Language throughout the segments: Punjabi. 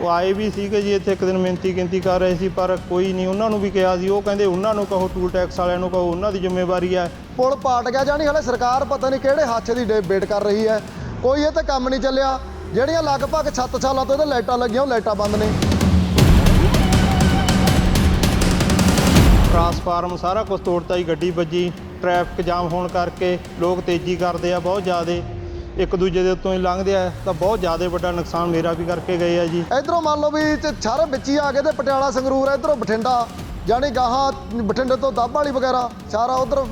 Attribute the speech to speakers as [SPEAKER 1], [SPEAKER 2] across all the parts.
[SPEAKER 1] ਉਹ ਆਏ ਵੀ ਸੀਗੇ ਜੀ ਇੱਥੇ ਇੱਕ ਦਿਨ ਮਿਹਨਤੀ ਗਿਣਤੀ ਕਰ ਰਹੇ ਸੀ ਪਰ ਕੋਈ ਨਹੀਂ ਉਹਨਾਂ ਨੂੰ ਵੀ ਕਿਹਾ ਸੀ ਉਹ ਕਹਿੰਦੇ ਉਹਨਾਂ ਨੂੰ ਕਹੋ ਟੂਲ ਟੈਕਸ ਵਾਲਿਆਂ ਨੂੰ ਕਹੋ ਉਹਨਾਂ ਦੀ ਜ਼ਿੰਮੇਵਾਰੀ ਹੈ।
[SPEAKER 2] ਪੁਲ ਪਾਟ ਗਿਆ ਜਾਣੀ ਹਲੇ ਸਰਕਾਰ ਪਤਾ ਨਹੀਂ ਕਿਹੜੇ ਹਾਦਸੇ ਦੀ ਡਿਬੇਟ ਕਰ ਰਹੀ ਹੈ। ਕੋਈ ਇਹ ਤੇ ਕੰਮ ਨਹੀਂ ਚੱਲਿਆ। ਜਿਹੜੀਆਂ ਲਗਭਗ 7 ਸਾਲਾਂ ਤੋਂ ਇਹਦੇ ਲਾਈਟਾਂ ਲੱਗੀਆਂ ਉਹ ਲਾਈਟਾਂ ਬੰਦ ਨੇ।
[SPEAKER 1] ਟਰਾਂਸਫਾਰਮ ਸਾਰਾ ਕੁਝ ਤੋੜਤਾ ਜੀ ਗੱਡੀ ਵੱਜੀ ਟ੍ਰੈਫਿਕ ਜਾਮ ਹੋਣ ਕਰਕੇ ਲੋਕ ਤੇਜ਼ੀ ਕਰਦੇ ਆ ਬਹੁਤ ਜ਼ਿਆਦੇ। ਇੱਕ ਦੂਜੇ ਦੇ ਉੱਤੋਂ ਹੀ ਲੰਘਦੇ ਆ ਤਾਂ ਬਹੁਤ ਜ਼ਿਆਦਾ ਵੱਡਾ ਨੁਕਸਾਨ ਮੇਰਾ ਵੀ ਕਰਕੇ ਗਏ ਆ ਜੀ।
[SPEAKER 2] ਇਧਰੋਂ ਮੰਨ ਲਓ ਵੀ ਸਾਰੇ ਵਿੱਚ ਹੀ ਆ ਗਏ ਤੇ ਪਟਿਆਲਾ ਸੰਗਰੂਰ ਇਧਰੋਂ ਬਠਿੰਡਾ ਜਾਣੀ ਗਾਹਾਂ ਬਠਿੰਡੇ ਤੋਂ ਦੱਬ ਵਾਲੀ ਵਗੈਰਾ ਸਾਰਾ ਉਧਰ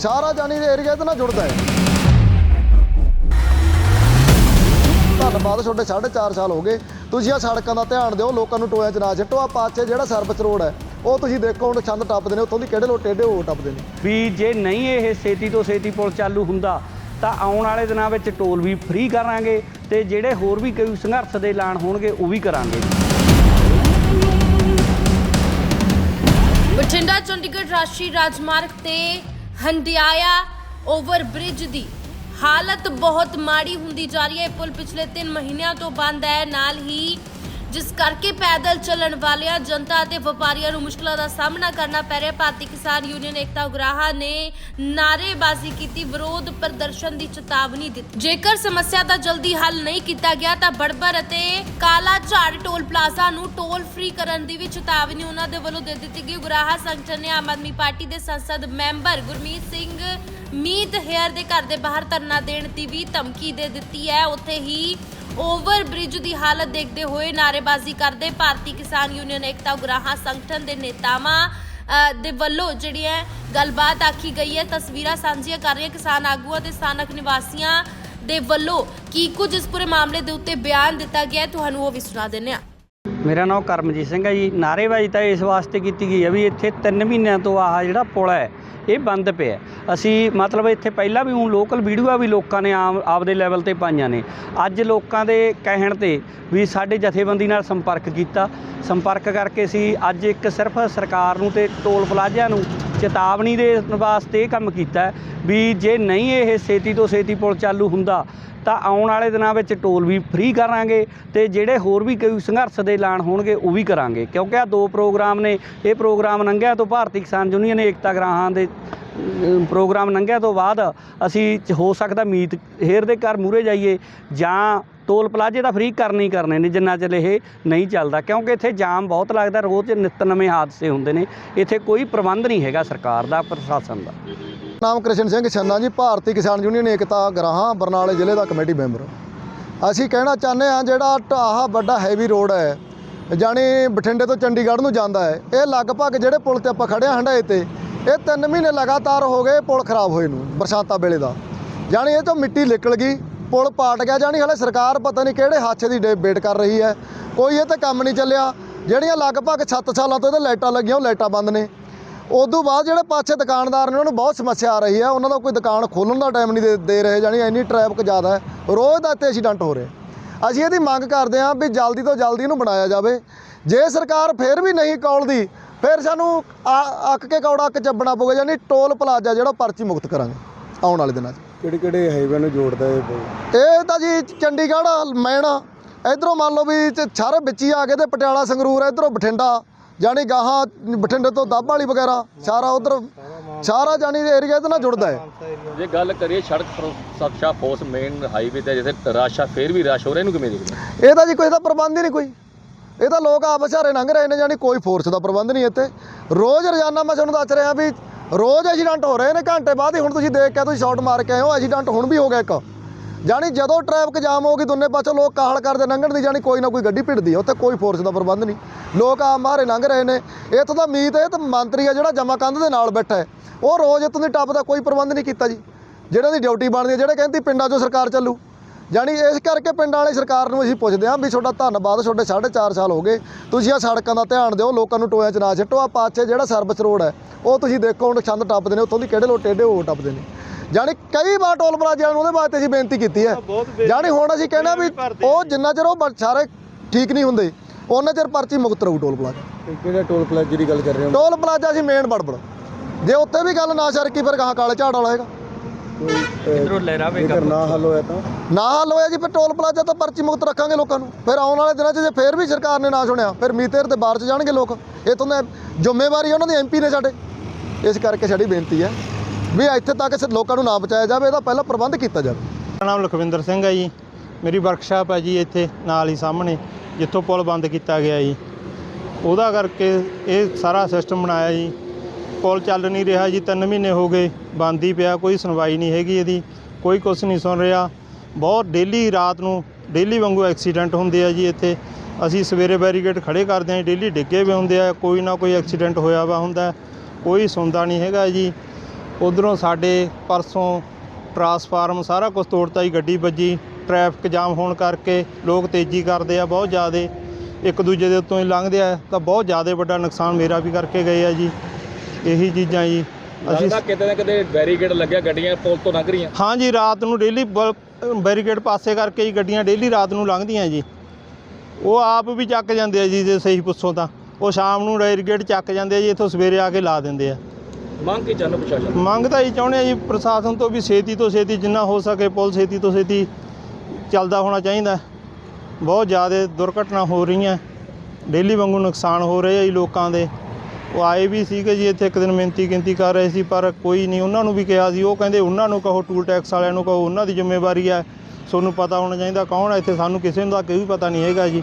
[SPEAKER 2] ਸਾਰਾ ਜਾਣੀ ਏਰੀਆ ਇਹਦੇ ਨਾਲ ਜੁੜਦਾ ਹੈ। ਧੰਨਵਾਦ ਤੁਹਾਡੇ 4.5 ਸਾਲ ਹੋ ਗਏ। ਤੁਸੀਂ ਆ ਸੜਕਾਂ ਦਾ ਧਿਆਨ ਦਿਓ ਲੋਕਾਂ ਨੂੰ ਟੋਇਆਂ 'ਚ ਨਾ ਛੱਟੋ ਆ ਪਾਛੇ ਜਿਹੜਾ ਸਰਵਿਸ ਰੋਡ ਹੈ ਉਹ ਤੁਸੀਂ ਦੇਖੋ ਹੁਣ ਛੰਦ ਟੱਪਦੇ ਨੇ ਉੱਥੋਂ ਦੀ ਕਿਹੜੇ ਲੋਕ ਟੇਢੇ ਹੋ ਟੱਪਦੇ ਨੇ।
[SPEAKER 3] ਵੀ ਜੇ ਨਹੀਂ ਇਹ ਛੇਤੀ ਤੋਂ ਛੇਤੀ ਪੁਲ ਚਾਲੂ ਹੁੰਦਾ ਤਾਂ ਆਉਣ ਵਾਲੇ ਦਿਨਾਂ ਵਿੱਚ ਟੋਲ ਵੀ ਫ੍ਰੀ ਕਰਾਂਗੇ ਤੇ ਜਿਹੜੇ ਹੋਰ ਵੀ ਕੋਈ ਸੰਘਰਸ਼ ਦੇ ਐਲਾਨ ਹੋਣਗੇ, ਉਹ ਵੀ ਕਰਾਂਗੇ।
[SPEAKER 4] ਬਠਿੰਡਾ, ਚੰਡੀਗੜ੍ਹ ਰਾਸ਼ਟਰੀ ਰਾਜਮਾਰਗ ਤੇ ਹੰਡਿਆਇਆ ਓਵਰ ਬ੍ਰਿਜ ਦੀ ਹਾਲਤ ਬਹੁਤ ਮਾੜੀ ਹੁੰਦੀ ਜਾ ਰਹੀ ਹੈ। ਇਹ ਪੁਲ ਪਿਛਲੇ 3 ਮਹੀਨਿਆਂ ਤੋਂ ਬੰਦ ਹੈ। ਨਾਲ ਹੀ ਜਿਸ ਕਰਕੇ ਪੈਦਲ ਚੱਲਣ ਵਾਲਿਆਂ, ਜਨਤਾ ਅਤੇ ਵਪਾਰੀਆਂ ਨੂੰ ਮੁਸ਼ਕਲਾਂ ਦਾ ਸਾਹਮਣਾ ਕਰਨਾ ਪੈ ਰਿਹਾ। ਭਾਰਤੀ ਕਿਸਾਨ ਯੂਨੀਅਨ ਏਕਤਾ ਉਗਰਾਹਾ ਨੇ ਨਾਅਰੇਬਾਜ਼ੀ ਕੀਤੀ, ਵਿਰੋਧ ਪ੍ਰਦਰਸ਼ਨ ਦੀ ਚੇਤਾਵਨੀ ਦਿੱਤੀ। ਜੇਕਰ ਸਮੱਸਿਆ ਦਾ ਜਲਦੀ ਹੱਲ ਨਹੀਂ ਕੀਤਾ ਗਿਆ, ਤਾਂ ਬੜਬੜ ਅਤੇ ਕਾਲਾ ਝਾੜ ਟੋਲ ਪਲਾਜ਼ਾ ਨੂੰ ਟੋਲ ਫ੍ਰੀ ਕਰਨ ਦੀ ਵੀ ਚੇਤਾਵਨੀ ਉਹਨਾਂ ਦੇ ਵੱਲੋਂ ਦੇ ਦਿੱਤੀ ਗਈ। ਉਗਰਾਹਾ ਸੰਗਠਨ ਨੇ ਆਮ ਆਦਮੀ ਪਾਰਟੀ ਦੇ ਸੰਸਦ ਮੈਂਬਰ ਗੁਰਮੀਤ ਸਿੰਘ, ਮੀਤ ਹੇਅਰ ਦੇ ਘਰ ਦੇ ਬਾਹਰ ਧਰਨਾ ਦੇਣ ਦੀ ਵੀ ਧਮਕੀ ਦੇ ਦਿੱਤੀ ਹੈ। ਉੱਥੇ ਹੀ ਓਵਰ ਬ੍ਰਿਜ ਦੀ ਹਾਲਤ ਦੇਖਦੇ ਹੋਏ ਨਾਅਰੇਬਾਜ਼ੀ ਕਰਦੇ ਭਾਰਤੀ ਕਿਸਾਨ ਯੂਨੀਅਨ ਏਕਤਾ ਉਗਰਾਹਾਂ ਸੰਗਠਨ ਦੇ ਨੇਤਾਵਾਂ ਦੇ ਵੱਲੋਂ ਜਿਹੜੀ ਹੈ ਗੱਲਬਾਤ ਆਖੀ ਗਈ ਹੈ। ਤਸਵੀਰਾਂ ਸਾਂਝੀਆਂ ਕਰ ਰਹੇ ਕਿਸਾਨ ਆਗੂਆਂ ਤੇ ਸਥਾਨਕ ਨਿਵਾਸੀਆਂ ਦੇ ਵੱਲੋਂ ਕੀ ਕੁਝ ਇਸ ਪੂਰੇ ਮਾਮਲੇ ਦੇ ਉੱਤੇ ਬਿਆਨ ਦਿੱਤਾ ਗਿਆ ਤੁਹਾਨੂੰ ਉਹ ਵੀ ਸੁਣਾ ਦਿੰਦੇ ਹਾਂ।
[SPEAKER 3] ਮੇਰਾ ਨਾਮ ਕਰਮਜੀਤ ਸਿੰਘ ਹੈ ਜੀ। ਨਾਅਰੇਬਾਜ਼ੀ ਤਾਂ ਇਸ ਵਾਸਤੇ ਕੀਤੀ ਗਈ ਹੈ ਵੀ ਇੱਥੇ 3 ਮਹੀਨਿਆਂ ਤੋਂ ਆਹ ਜਿਹੜਾ ਪੁਲ ਹੈ, ਇਹ ਬੰਦ ਪਿਆ ਅਸੀਂ ਮਤਲਬ ਇੱਥੇ ਪਹਿਲਾਂ ਵੀ ਹੁਣ ਲੋਕਲ ਵੀਡੀਓ ਵੀ ਲੋਕਾਂ ਨੇ ਆਮ ਆਪਦੇ ਲੈਵਲ ਤੇ ਪਾਈਆਂ ਨੇ। ਅੱਜ ਲੋਕਾਂ ਦੇ ਕਹਿਣ ਤੇ ਵੀ ਸਾਡੇ ਜਥੇਬੰਦੀ ਨਾਲ ਸੰਪਰਕ ਕੀਤਾ। ਸੰਪਰਕ ਕਰਕੇ ਅਸੀਂ ਅੱਜ ਇੱਕ ਸਿਰਫ ਸਰਕਾਰ ਨੂੰ ਤੇ ਟੋਲ ਪਲਾਜ਼ਿਆਂ ਨੂੰ ਚੇਤਾਵਨੀ ਦੇ ਵਾਸਤੇ ਇਹ ਕੰਮ ਕੀਤਾ ਵੀ ਜੇ ਨਹੀਂ ਇਹ ਛੇਤੀ ਤੋਂ ਛੇਤੀ ਪੁਲ ਚਾਲੂ ਹੁੰਦਾ, ਤਾਂ ਆਉਣ ਵਾਲੇ ਦਿਨਾਂ ਵਿੱਚ ਟੋਲ ਵੀ ਫ੍ਰੀ ਕਰਾਂਗੇ ਤੇ ਜਿਹੜੇ ਹੋਰ ਵੀ ਕੋਈ ਸੰਘਰਸ਼ ਦੇ ਐਲਾਨ ਹੋਣਗੇ, ਉਹ ਵੀ ਕਰਾਂਗੇ। ਕਿਉਂਕਿ ਆ ਦੋ ਪ੍ਰੋਗਰਾਮ ਨੇ, ਇਹ ਪ੍ਰੋਗਰਾਮ ਲੰਘਿਆ ਤੋਂ ਭਾਰਤੀ ਕਿਸਾਨ ਯੂਨੀਅਨ ਏਕਤਾ ਗ੍ਰਾਹਾਂ ਦੇ ਪ੍ਰੋਗਰਾਮ ਲੰਘਿਆ ਤੋਂ ਬਾਅਦ ਅਸੀਂ ਹੋ ਸਕਦਾ ਮੀਤ ਹੇਰ ਦੇ ਘਰ ਮੂਰੇ ਜਾਈਏ ਜਾਂ ਟੋਲ ਪਲਾਜ਼ੇ ਤਾਂ ਫ੍ਰੀ ਕਰਨੇ ਹੀ ਕਰਨੇ ਨੇ, ਜਿੰਨਾ ਚਿਰ ਇਹ ਨਹੀਂ ਚੱਲਦਾ, ਕਿਉਂਕਿ ਇੱਥੇ ਜਾਮ ਬਹੁਤ ਲੱਗਦਾ, ਰੋਜ਼ ਨਿੱਤ ਨਵੇਂ ਹਾਦਸੇ ਹੁੰਦੇ ਨੇ, ਇੱਥੇ ਕੋਈ ਪ੍ਰਬੰਧ ਨਹੀਂ ਹੈਗਾ ਸਰਕਾਰ ਦਾ, ਪ੍ਰਸ਼ਾਸਨ ਦਾ।
[SPEAKER 2] ਨਾਮ ਕ੍ਰਿਸ਼ਨ ਸਿੰਘ ਛੰਨਾ ਜੀ, ਭਾਰਤੀ ਕਿਸਾਨ ਯੂਨੀਅਨ ਏਕਤਾ ਗਰਾਹਾਂ, ਬਰਨਾਲੇ ਜ਼ਿਲ੍ਹੇ ਦਾ ਕਮੇਟੀ ਮੈਂਬਰ। ਅਸੀਂ ਕਹਿਣਾ ਚਾਹੁੰਦੇ ਹਾਂ, ਜਿਹੜਾ ਢਾਹਾ ਵੱਡਾ ਹੈਵੀ ਰੋਡ ਹੈ, ਜਾਣੀ ਬਠਿੰਡੇ ਤੋਂ ਚੰਡੀਗੜ੍ਹ ਨੂੰ ਜਾਂਦਾ ਹੈ, ਇਹ ਲਗਭਗ ਜਿਹੜੇ ਪੁਲ ਤੇ ਆਪਾਂ ਖੜੇ ਹਾਂ ਹੰਡਾਏ ਤੇ, ਇਹ 3 ਮਹੀਨੇ ਲਗਾਤਾਰ ਹੋ ਗਏ ਪੁਲ ਖਰਾਬ ਹੋਏ ਨੂੰ, ਬਰਸਾਤਾਂ ਵੇਲੇ ਦਾ। ਜਾਣੀ ਇਹ ਤੋਂ ਮਿੱਟੀ ਨਿਕਲ ਗਈ ਪੁਲ ਪਾਟ ਗਿਆ ਜਾਣੀ ਹਲੇ ਸਰਕਾਰ ਪਤਾ ਨਹੀਂ ਕਿਹੜੇ ਹਾਦਸੇ ਦੀ ਡਿਬੇਟ ਕਰ ਰਹੀ ਹੈ। ਕੋਈ ਇਹ ਤਾਂ ਕੰਮ ਨਹੀਂ ਚੱਲਿਆ। ਜਿਹੜੀਆਂ ਲਗਭਗ 7 ਸਾਲਾਂ ਤੋਂ ਇਹਦੇ ਲਾਈਟਾਂ ਲੱਗੀਆਂ, ਉਹ ਲਾਈਟਾਂ ਬੰਦ ਨੇ। ਉਦੋਂ ਬਾਅਦ ਜਿਹੜੇ ਪਾਛੇ ਦੁਕਾਨਦਾਰ ਨੇ, ਉਹਨਾਂ ਨੂੰ ਬਹੁਤ ਸਮੱਸਿਆ ਆ ਰਹੀ ਹੈ। ਉਹਨਾਂ ਦਾ ਕੋਈ ਦੁਕਾਨ ਖੋਲ੍ਹਣ ਦਾ ਟਾਈਮ ਨਹੀਂ ਦੇ ਦੇ ਰਹੇ, ਜਾਣੀ ਇੰਨੀ ਟ੍ਰੈਫਿਕ ਜ਼ਿਆਦਾ ਹੈ। ਰੋਜ਼ ਦਾ ਇੱਥੇ ਐਕਸੀਡੈਂਟ ਹੋ ਰਹੇ ਅਸੀਂ ਇਹਦੀ ਮੰਗ ਕਰਦੇ ਹਾਂ ਵੀ ਜਲਦੀ ਤੋਂ ਜਲਦੀ ਇਹਨੂੰ ਬਣਾਇਆ ਜਾਵੇ। ਜੇ ਸਰਕਾਰ ਫੇਰ ਵੀ ਨਹੀਂ ਕੌਲਦੀ, ਫਿਰ ਸਾਨੂੰ ਆ- ਅੱਕ ਕੇ ਕੌੜਾ ਅੱਕ ਚੱਬਣਾ ਪਊਗਾ ਯਾਨੀ ਟੋਲ ਪਲਾਜ਼ਾ ਜਿਹੜਾ ਪਰਚੀ ਮੁਕਤ ਕਰਾਂਗੇ, ਆਉਣ ਵਾਲੇ ਦਿਨਾਂ 'ਚ।
[SPEAKER 5] ਕਿਹੜੇ ਕਿਹੜੇ ਹਾਈਵੇ ਨੂੰ ਜੋੜਦਾ ਇਹ ਪੁਲ
[SPEAKER 2] ਇਹ ਤਾਂ ਜੀ ਚੰਡੀਗੜ੍ਹ ਮੈਨ ਇਧਰੋਂ ਮੰਨ ਲਓ ਵੀ ਚ- ਸਾਰੇ ਵਿੱਚ ਹੀ ਆ ਗਏ ਤੇ ਪਟਿਆਲਾ ਸੰਗਰੂਰ ਇਧਰੋਂ ਬਠਿੰਡਾ ਜਾਣੀ ਗਾਹਾਂ ਬਠਿੰਡੇ ਤੋਂ ਦੱਬ ਵਾਲੀ ਵਗੈਰਾ ਸਾਰਾ ਉਧਰ ਸਾਰਾ ਜਾਣੀ ਏਰੀਆ ਇਹਦੇ ਨਾਲ ਜੁੜਦਾ ਹੈ।
[SPEAKER 6] ਜੇ ਗੱਲ ਕਰੀਏ ਸੜਕ ਸੁਰੱਖਿਆ ਫੋਰਸ ਮੇਨ ਹਾਈਵੇ ਤੇ ਜਿੱਥੇ ਰਸ਼ ਆ ਫੇਰ ਵੀ ਰਸ਼ ਹੋ ਰਿਹਾ ਇਹਨੂੰ ਕਿਵੇਂ ਦੇਖਦੇ
[SPEAKER 2] ਇਹ ਤਾਂ ਜੀ ਕੋਈ ਦਾ ਪ੍ਰਬੰਧ ਹੀ ਨਹੀਂ ਕੋਈ। ਇਹ ਤਾਂ ਲੋਕ ਆਪ ਵਿਚਾਰੇ ਲੰਘ ਰਹੇ ਨੇ ਜਾਣੀ ਕੋਈ ਫੋਰਸ ਦਾ ਪ੍ਰਬੰਧ ਨਹੀਂ ਇੱਥੇ। ਰੋਜ਼ ਰੋਜ਼ਾਨਾ ਮੈਂ ਤੁਹਾਨੂੰ ਦੱਸ ਰਿਹਾ ਵੀ ਰੋਜ਼ ਐਕਸੀਡੈਂਟ ਹੋ ਰਹੇ ਨੇ, ਘੰਟੇ ਬਾਅਦ ਹੀ ਹੁਣ ਤੁਸੀਂ ਦੇਖ ਕੇ ਤੁਸੀਂ ਸ਼ਾਟ ਮਾਰ ਕੇ ਆਏ ਹੋ, ਐਕਸੀਡੈਂਟ ਹੁਣ ਵੀ ਹੋ ਗਿਆ ਇੱਕ। ਜਾਣੀ ਜਦੋਂ ਟ੍ਰੈਫਿਕ ਜਾਮ ਹੋ ਗਈ, ਦੋਨੇ ਪਾਸੇ ਲੋਕ ਕਾਹਲ ਕਰਦੇ ਲੰਘਣ ਦੀ ਜਾਣੀ ਕੋਈ ਨਾ ਕੋਈ ਗੱਡੀ ਭਿੜਦੀ ਹੈ ਉੱਥੇ ਕੋਈ ਫੋਰਸ ਦਾ ਪ੍ਰਬੰਧ ਨਹੀਂ। ਲੋਕ ਆਮ ਮਾਰੇ ਲੰਘ ਰਹੇ ਨੇ। ਇੱਥੋਂ ਦਾ ਮੀਤ ਇਹ ਤਾਂ ਮੰਤਰੀ ਆ ਜਿਹੜਾ ਜਮਾ ਕੰਧ ਦੇ ਨਾਲ ਬੈਠਾ ਹੈ। ਉਹ ਰੋਜ਼ ਇੱਥੋਂ ਦੀ ਟੱਪ ਦਾ ਕੋਈ ਪ੍ਰਬੰਧ ਨਹੀਂ ਕੀਤਾ ਜੀ। ਜਿਹੜਾ ਦੀ ਡਿਊਟੀ ਬਣਦੀ ਹੈ ਜਿਹੜੇ ਕਹਿੰਦੀ ਪਿੰਡਾਂ 'ਚੋਂ ਸਰਕਾਰ ਚੱਲੂ। ਜਾਣੀ ਇਸ ਕਰਕੇ ਪਿੰਡਾਂ ਵਾਲੀ ਸਰਕਾਰ ਨੂੰ ਅਸੀਂ ਪੁੱਛਦੇ ਹਾਂ ਵੀ ਤੁਹਾਡਾ ਧੰਨਵਾਦ ਤੁਹਾਡੇ 4.5 ਸਾਲ ਹੋ ਗਏ। ਤੁਸੀਂ ਆ ਸੜਕਾਂ ਦਾ ਧਿਆਨ ਦਿਓ ਲੋਕਾਂ ਨੂੰ ਟੋਇਆਂ 'ਚ ਨਾ ਛੱਟੋ ਆ ਪਾਛੇ ਜਿਹੜਾ ਸਰਵਿਸ ਰੋਡ ਹੈ ਉਹ ਤੁਸੀਂ ਦੇਖੋ ਹੁਣ ਛੰਦ ਟੱਪਦੇ ਨੇ ਉੱਥੋਂ ਦੀ ਕਿਹੜੇ ਲੋਕ ਟੇਢੇ ਹੋ ਟੱਪਦੇ ਨੇ। ਜਾਣੀ ਕਈ ਵਾਰ ਟੋਲ ਪਲਾਜ਼ਿਆਂ ਨੂੰ ਉਹਦੇ ਵਾਸਤੇ ਅਸੀਂ ਬੇਨਤੀ ਕੀਤੀ ਹੈ। ਜਾਣੀ ਹੁਣ ਅਸੀਂ ਕਹਿੰਦੇ ਵੀ ਉਹ ਜਿੰਨਾ ਚਿਰ ਉਹ ਸਾਰੇ ਠੀਕ ਨਹੀਂ ਹੁੰਦੇ ਉਹਨਾਂ ਚਿਰ ਪਰਚੀ ਮੁਕਤ ਰਹੂ ਟੋਲ ਪਲਾਜ਼ਾ।
[SPEAKER 5] ਕਿਹੜਾ ਟੋਲ ਪਲਾਜ਼ੇ ਦੀ ਗੱਲ ਕਰ ਰਹੇ ਹੋ?
[SPEAKER 2] ਟੋਲ ਪਲਾਜ਼ਾ ਅਸੀਂ ਮੇਨ ਬੜਬੜ ਜੇ ਉੱਥੇ ਵੀ ਗੱਲ ਨਾ ਸਰਕੀ ਫਿਰ ਗਾਹਾਂ ਕਾਲੇ ਝਾੜ ਵਾਲਾ ਹੈਗਾ।
[SPEAKER 5] ਜੇਕਰ ਨਾ ਹੱਲ ਹੋਇਆ ਤਾਂ?
[SPEAKER 2] ਨਾ ਹੱਲ ਹੋਇਆ ਜੀ ਫਿਰ ਟੋਲ ਪਲਾਜ਼ਾ ਤੋਂ ਪਰਚੀ ਮੁਕਤ ਰੱਖਾਂਗੇ ਲੋਕਾਂ ਨੂੰ। ਫਿਰ ਆਉਣ ਵਾਲੇ ਦਿਨਾਂ 'ਚ ਜੇ ਫੇਰ ਵੀ ਸਰਕਾਰ ਨੇ ਨਾ ਸੁਣਿਆ ਫਿਰ ਮੀਤੇਰ ਤੇ ਬਾਹਰ 'ਚ ਜਾਣਗੇ ਲੋਕ। ਇਹ ਤੋਂ ਜ਼ਿੰਮੇਵਾਰੀ ਉਹਨਾਂ ਦੀ ਐਮਪੀ ਨੇ ਸਾਡੇ। ਇਸ ਕਰਕੇ ਸਾਡੀ ਬੇਨਤੀ ਹੈ ਵੀ ਇੱਥੇ ਤੱਕ ਲੋਕਾਂ ਨੂੰ ਨਾ ਬਚਾਇਆ ਜਾਵੇ ਇਹਦਾ ਪਹਿਲਾਂ ਪ੍ਰਬੰਧ ਕੀਤਾ ਜਾਵੇ।
[SPEAKER 1] ਮੇਰਾ ਨਾਮ ਲਖਵਿੰਦਰ ਸਿੰਘ ਹੈ ਜੀ। ਮੇਰੀ ਵਰਕਸ਼ਾਪ ਹੈ ਜੀ ਇੱਥੇ ਨਾਲ ਹੀ ਸਾਹਮਣੇ ਜਿੱਥੋਂ ਪੁਲ ਬੰਦ ਕੀਤਾ ਗਿਆ ਜੀ। ਉਹਦਾ ਕਰਕੇ ਇਹ ਸਾਰਾ ਸਿਸਟਮ ਬਣਾਇਆ ਜੀ। ਪੁਲ ਚੱਲ ਨਹੀਂ ਰਿਹਾ ਜੀ 3 ਮਹੀਨੇ ਹੋ ਗਏ, ਬੰਦ ਹੀ ਪਿਆ, ਕੋਈ ਸੁਣਵਾਈ ਨਹੀਂ ਹੈਗੀ ਇਹਦੀ, ਕੋਈ ਕੁਛ ਨਹੀਂ ਸੁਣ ਰਿਹਾ। ਬਹੁਤ ਡੇਲੀ ਰਾਤ ਨੂੰ, ਡੇਲੀ ਵਾਂਗੂ ਐਕਸੀਡੈਂਟ ਹੁੰਦੇ ਆ ਜੀ ਇੱਥੇ। ਅਸੀਂ ਸਵੇਰੇ ਬੈਰੀਕੇਡ ਖੜੇ ਕਰਦੇ ਹਾਂ, ਡੇਲੀ ਡਿੱਗੇ ਵੀ ਹੁੰਦੇ ਆ, ਕੋਈ ਨਾ ਕੋਈ ਐਕਸੀਡੈਂਟ ਹੋਇਆ ਵਾ ਹੁੰਦਾ, ਕੋਈ ਸੁਣਦਾ ਨਹੀਂ ਹੈਗਾ ਜੀ। ਉਧਰੋਂ ਸਾਡੇ ਪਰਸੋਂ ਟਰਾਂਸਫਾਰਮ ਸਾਰਾ ਕੁਝ ਤੋੜਤਾ ਜੀ, ਗੱਡੀ ਵੱਜੀ, ਟ੍ਰੈਫਿਕ ਜਾਮ ਹੋਣ ਕਰਕੇ ਲੋਕ ਤੇਜ਼ੀ ਕਰਦੇ ਆ, ਬਹੁਤ ਜ਼ਿਆਦਾ। ਇੱਕ ਦੂਜੇ ਦੇ ਉੱਤੋਂ ਹੀ ਲੰਘਦੇ ਆ, ਤਾਂ ਬਹੁਤ ਜ਼ਿਆਦਾ ਵੱਡਾ ਨੁਕਸਾਨ ਮੇਰਾ ਵੀ ਕਰਕੇ ਗਏ ਆ ਜੀ। ਇਹੀ ਚੀਜ਼ਾਂ ਜੀ। ਅਸੀਂ
[SPEAKER 6] ਲੱਗਦਾ ਕਿਤੇ ਨਾ ਕਿਤੇ ਬੈਰੀਕੇਡ ਲੱਗਿਆ ਗੱਡੀਆਂ ਪੁਲ ਤੋਂ ਲੰਘ ਰਹੀਆਂ।
[SPEAKER 1] ਹਾਂ ਜੀ ਰਾਤ ਨੂੰ ਡੇਲੀ ਬੈਰੀਕੇਡ ਪਾਸੇ ਕਰਕੇ ਜੀ ਗੱਡੀਆਂ ਡੇਲੀ ਰਾਤ ਨੂੰ ਲੰਘਦੀਆਂ ਜੀ। ਉਹ ਆਪ ਵੀ ਚੱਕ ਜਾਂਦੇ ਆ ਜੀ ਜੇ ਸਹੀ ਪੁੱਛੋ ਤਾਂ। ਉਹ ਸ਼ਾਮ ਨੂੰ ਬੈਰੀਕੇਡ ਚੱਕ ਜਾਂਦੇ ਆ ਜੀ ਇੱਥੋਂ ਸਵੇਰੇ ਆ ਕੇ ਲਾ ਦਿੰਦੇ ਆ।
[SPEAKER 6] ਮੰਗ ਕੀ ਚਾਹੁੰਦੇ ਪ੍ਰਸ਼ਾਸਨ
[SPEAKER 1] ਮੰਗ ਤਾਂ ਇਹ ਚਾਹੁੰਦੇ ਆ ਜੀ ਪ੍ਰਸ਼ਾਸਨ ਤੋਂ ਵੀ ਛੇਤੀ ਤੋਂ ਛੇਤੀ ਜਿੰਨਾ ਹੋ ਸਕੇ ਪੁਲ ਛੇਤੀ ਤੋਂ ਛੇਤੀ ਚੱਲਦਾ ਹੋਣਾ ਚਾਹੀਦਾ। ਬਹੁਤ ਜ਼ਿਆਦਾ ਦੁਰਘਟਨਾ ਹੋ ਰਹੀਆਂ। ਡੇਲੀ ਵਾਂਗੂ ਨੁਕਸਾਨ ਹੋ ਰਹੇ ਆ ਜੀ ਲੋਕਾਂ ਦੇ। ਉਹ ਆਏ ਵੀ ਸੀਗੇ ਜੀ, ਇੱਥੇ ਇੱਕ ਦਿਨ ਮਿਹਨਤੀ ਗਿਣਤੀ ਕਰ ਰਹੇ ਸੀ, ਪਰ ਕੋਈ ਨਹੀਂ, ਉਹਨਾਂ ਨੂੰ ਵੀ ਕਿਹਾ ਸੀ, ਉਹ ਕਹਿੰਦੇ ਉਹਨਾਂ ਨੂੰ ਕਹੋ ਟੂਲ ਟੈਕਸ ਵਾਲਿਆਂ ਨੂੰ ਕਹੋ, ਉਹਨਾਂ ਦੀ ਜ਼ਿੰਮੇਵਾਰੀ ਹੈ, ਤੁਹਾਨੂੰ ਪਤਾ ਹੋਣਾ ਚਾਹੀਦਾ ਕੌਣ ਹੈ ਇੱਥੇ, ਸਾਨੂੰ ਕਿਸੇ ਨੂੰ ਦਾ ਕੋਈ ਪਤਾ ਨਹੀਂ ਹੈਗਾ ਜੀ।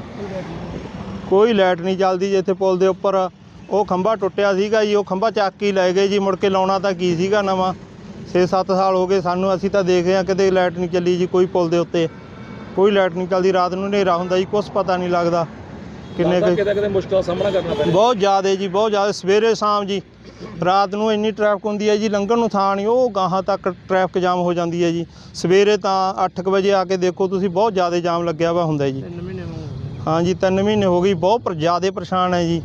[SPEAKER 1] ਕੋਈ ਲਾਈਟ ਨਹੀਂ ਚੱਲਦੀ ਜੀ ਇੱਥੇ ਪੁਲ ਦੇ ਉੱਪਰ, ਉਹ ਖੰਭਾ ਟੁੱਟਿਆ ਸੀਗਾ ਜੀ, ਉਹ ਖੰਭਾ ਚੱਕ ਕੇ ਲੈ ਗਏ ਜੀ, ਮੁੜ ਕੇ ਲਾਉਣਾ ਤਾਂ ਕੀ ਸੀਗਾ ਨਵਾਂ। 6-7 ਸਾਲ ਹੋ ਗਏ, ਸਾਨੂੰ ਅਸੀਂ ਤਾਂ ਦੇਖ ਰਹੇ ਹਾਂ, ਕਿਤੇ ਲਾਈਟ ਨਹੀਂ ਚੱਲੀ ਜੀ, ਕੋਈ ਪੁਲ ਦੇ ਉੱਤੇ। ਕੋਈ ਲਾਈਟ ਨਹੀਂ ਚੱਲਦੀ, ਰਾਤ ਨੂੰ ਹਨੇਰਾ ਹੁੰਦਾ ਜੀ ਕੁਝ ਪਤਾ ਨਹੀਂ ਲੱਗਦਾ। ਕਿੰਨੇ ਕੁ
[SPEAKER 6] ਕਿਤੇ ਕਿਤੇ ਮੁਸ਼ਕਲ ਦਾ ਸਾਹਮਣਾ ਕਰਨਾ ਪੈਂਦਾ।
[SPEAKER 1] ਬਹੁਤ ਜ਼ਿਆਦਾ ਜੀ ਬਹੁਤ ਜ਼ਿਆਦਾ। ਸਵੇਰੇ ਸ਼ਾਮ ਜੀ ਰਾਤ ਨੂੰ ਇੰਨੀ ਟ੍ਰੈਫਿਕ ਹੁੰਦੀ ਹੈ ਜੀ ਲੰਘਣ ਨੂੰ ਥਾਂ ਨਹੀਂ ਉਹ ਗਾਹਾਂ ਤੱਕ ਟ੍ਰੈਫਿਕ ਜਾਮ ਹੋ ਜਾਂਦੀ ਹੈ ਜੀ। ਸਵੇਰੇ ਤਾਂ 8:00 ਵਜੇ ਆ ਕੇ ਦੇਖੋ ਤੁਸੀਂ ਬਹੁਤ ਜ਼ਿਆਦਾ ਜਾਮ ਲੱਗਿਆ ਵਾ ਹੁੰਦਾ ਜੀ। ਹਾਂ ਜੀ 3 ਮਹੀਨੇ ਹੋ ਗਈ ਬਹੁਤ ਪਰ ਜ਼ਿਆਦਾ ਪਰੇਸ਼ਾਨ ਹੈ ਜੀ।